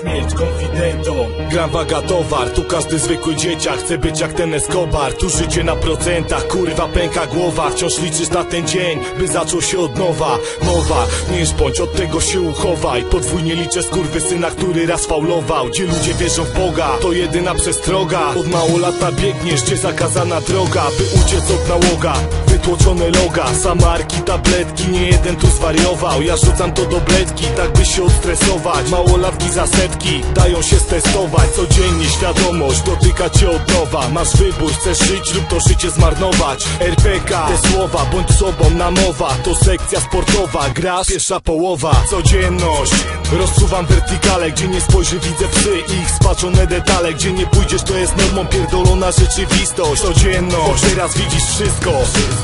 śmierć konfidentom Gram waga towar, tu każdy zwykły dzieciak Chce być jak ten Escobar, tu życie na procentach Kurwa pęka głowa, wciąż liczysz na ten dzień By zaczął się od nowa, mowa Nie bądź, od tego się uchowaj. Podwójnie liczę syna, który raz faulował. Gdzie ludzie wierzą w Boga, to jedyna przestroga. Od mało lata biegniesz, gdzie zakazana droga By uciec od nałoga, wytłoczone loga Samarki, tabletki, nie jeden tu zwariował. Ja rzucam to do bledki, tak by się odstresować. Małolatki za setki, dają się stestować Codziennie świadomość dotyka cię od nowa Masz wybór, chcesz żyć lub to życie zmarnować. RPK, te słowa, bądź sobą namowa To sekcja sportowa, grasz, pierwsza połowa. Codzienność, rozsuwam wertykale Gdzie nie spojrzy widzę psy i ich spaczone detale. Gdzie nie pójdziesz to jest normą pierdolona rzeczywistość. Codzienność, teraz widzisz wszystko.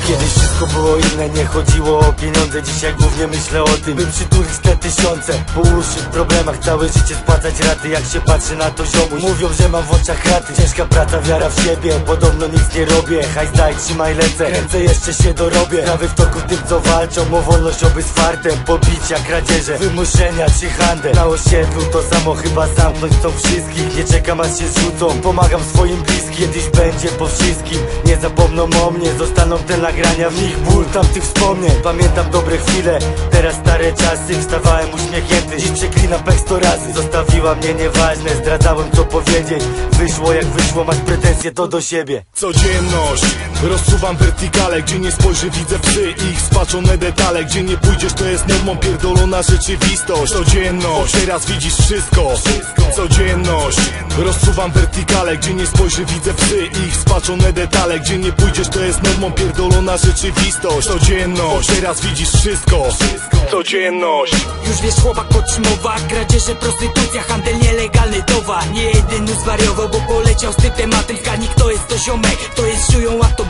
Kiedyś wszystko było inne, nie chodziło o pieniądze. Dzisiaj głównie myślę o tym, by przytulić te tysiące. Po uszy w problemach, całe życie spłacać raty Jak się patrzy na to ziomuś. Mówią, że mam w oczach kraty Ciężka praca, wiara w siebie. Podobno nic nie robię, hajs daj, trzymaj lecę Kręcę, jeszcze się dorobię. Prawy w toku tym, co walczą. O wolność, oby z fartem Pobicia, kradzieże, wymuszenia czy handel. Na osiedlu to samo chyba zamknąć chcą wszystkich. Nie czekam aż się zrzucą. Pomagam swoim bliskim. Kiedyś będzie po wszystkim. Nie zapomną o mnie. Zostaną te nagrania w nich. Ból tamtych wspomnień. Pamiętam dobre chwile. Teraz stare czasy. Wstawałem uśmiechnięty. Dziś przeklinam pech sto razy Zostawiła mnie nieważne Zdradzałem co powiedzieć. Wyszło jak wyszło Masz pretensje to do siebie. Codzienność Rozsuwam wertykale Gdzie nie spojrzy widzę psy i ich spaczone detale. Gdzie nie pójdziesz to jest normą pierdolona rzeczywistość. Codzienność Teraz widzisz wszystko. Codzienność Rozsuwam wertykale Gdzie nie spojrzy widzę psy i ich spaczone detale. Gdzie nie pójdziesz to jest normą pierdolona rzeczywistość. Codzienność Teraz widzisz wszystko. Codzienność. Już wiesz chłopak podtrzymowa Kradzieże, prostytucja, handel nielegalny towar. Nie jedyny zwariował, bo poleciał z tym tematem Zgadnij kto jest to ziomek, kto jest szują, a to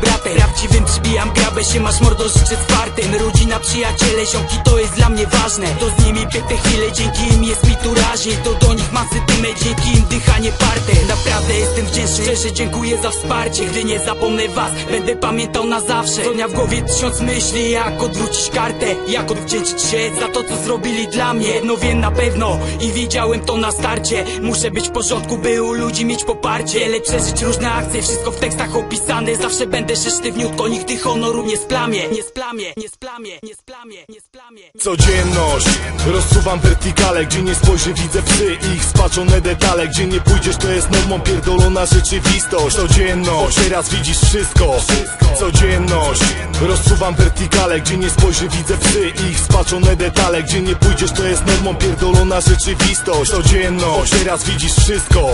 grabę się, masz mordo życzę czwartym Rodzina, przyjaciele, ziomki, to jest dla mnie ważne. To z nimi piękne chwile, dzięki im jest mi tu razie To do nich masy dymy, dzięki im dychanie parte. Naprawdę jestem wdzięczny, szczerze dziękuję za wsparcie. Gdy nie zapomnę was, będę pamiętał na zawsze. Co dnia w głowie tysiąc myśli, jak odwrócić kartę. Jak odwdzięczyć się za to, co zrobili dla mnie. Jedno wiem na pewno i widziałem to na starcie. Muszę być w porządku, by u ludzi mieć poparcie. Wiele przeżyć różne akcje, wszystko w tekstach opisane. Zawsze będę się sztywniutko, nigdy honoru nie splamię Nie splamię, nie splamię, nie splamię, nie splamię Codzienność. Rozsuwam wertykale Gdzie nie spojrzy widzę psy ich spaczone detale. Gdzie nie pójdziesz to jest normą pierdolona rzeczywistość. Codzienność. Teraz widzisz wszystko. Codzienność. Rozsuwam wertykale Gdzie nie spojrzy widzę psy ich spaczone detale. Gdzie nie pójdziesz to jest normą pierdolona rzeczywistość. Codzienność. Teraz widzisz wszystko